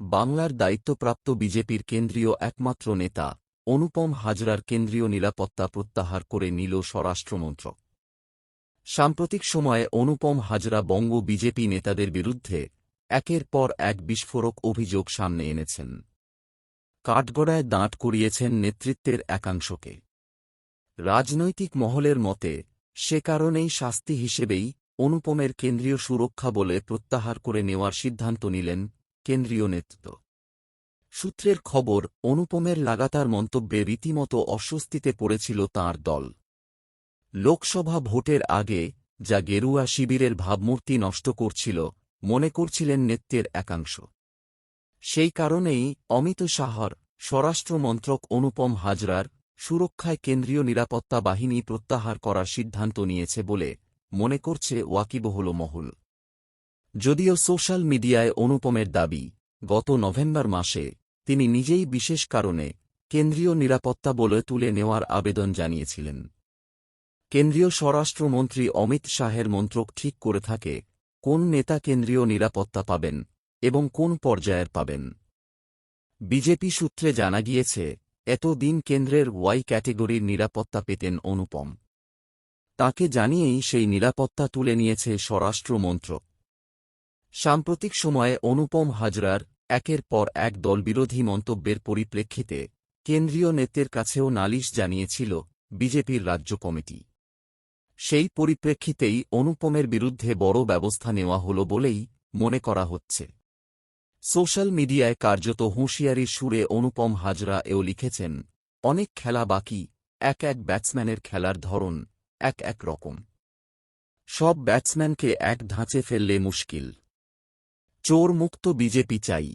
বাংলার দায়িত্বপ্রাপ্ত বিজেপির কেন্দ্রীয় একমাত্র নেতা অনুপম হাজরার কেন্দ্রীয় নিরাপত্তা প্রত্যাহার করে নিল স্বরাষ্ট্রমন্ত্রক। সাম্প্রতিক সময়ে অনুপম হাজরা বঙ্গ বিজেপি নেতাদের বিরুদ্ধে একের পর এক বিস্ফোরক অভিযোগ সামনে এনেছেন। কাঠগড়ায় দাঁট করিয়েছেন নেতৃত্বের একাংশকে। রাজনৈতিক মহলের মতে, সে কারণেই শাস্তি হিসেবেই অনুপমের কেন্দ্রীয় সুরক্ষা বলে প্রত্যাহার করে নেওয়ার সিদ্ধান্ত নিলেন কেন্দ্রীয় নেতৃত্ব। সূত্রের খবর, অনুপমের লাগাতার মন্তব্যে রীতিমতো অস্বস্তিতে পড়েছিল তাঁর দল। লোকসভা ভোটের আগে যা গেরুয়া শিবিরের ভাবমূর্তি নষ্ট করছিল, মনে করছিলেন নেত্রের একাংশ। সেই কারণেই অমিত শাহর স্বরাষ্ট্রমন্ত্রক অনুপম হাজরার সুরক্ষায় কেন্দ্রীয় নিরাপত্তা বাহিনী প্রত্যাহার করার সিদ্ধান্ত নিয়েছে বলে মনে করছে ওয়াকিবহুল মহল। যদিও সোশ্যাল মিডিয়ায় অনুপমের দাবি, গত নভেম্বর মাসে তিনি নিজেই বিশেষ কারণে কেন্দ্রীয় নিরাপত্তা বলে তুলে নেওয়ার আবেদন জানিয়েছিলেন। কেন্দ্রীয় স্বরাষ্ট্রমন্ত্রী অমিত শাহের মন্ত্রক ঠিক করে থাকে কোন নেতা কেন্দ্রীয় নিরাপত্তা পাবেন এবং কোন পর্যায়ের পাবেন। বিজেপি সূত্রে জানা গিয়েছে, এতদিন কেন্দ্রের ওয়াই ক্যাটেগরির নিরাপত্তা পেতেন অনুপম। তাকে জানিয়েই সেই নিরাপত্তা তুলে নিয়েছে স্বরাষ্ট্রমন্ত্রক। সাম্প্রতিক সময়ে অনুপম হাজরার একের পর এক দলবিরোধী মন্তব্যের পরিপ্রেক্ষিতে কেন্দ্রীয় নেতের কাছেও নালিশ জানিয়েছিল বিজেপির রাজ্য কমিটি। সেই পরিপ্রেক্ষিতেই অনুপমের বিরুদ্ধে বড় ব্যবস্থা নেওয়া হল বলেই মনে করা হচ্ছে। সোশ্যাল মিডিয়ায় কার্যত হুঁশিয়ারির সুরে অনুপম হাজরা এও লিখেছেন, অনেক খেলা বাকি, এক এক ব্যাটসম্যানের খেলার ধরন এক এক রকম। সব ব্যাটসম্যানকে এক ধাঁচে ফেললে মুশকিল। চোর মুক্ত বিজেপি চাই।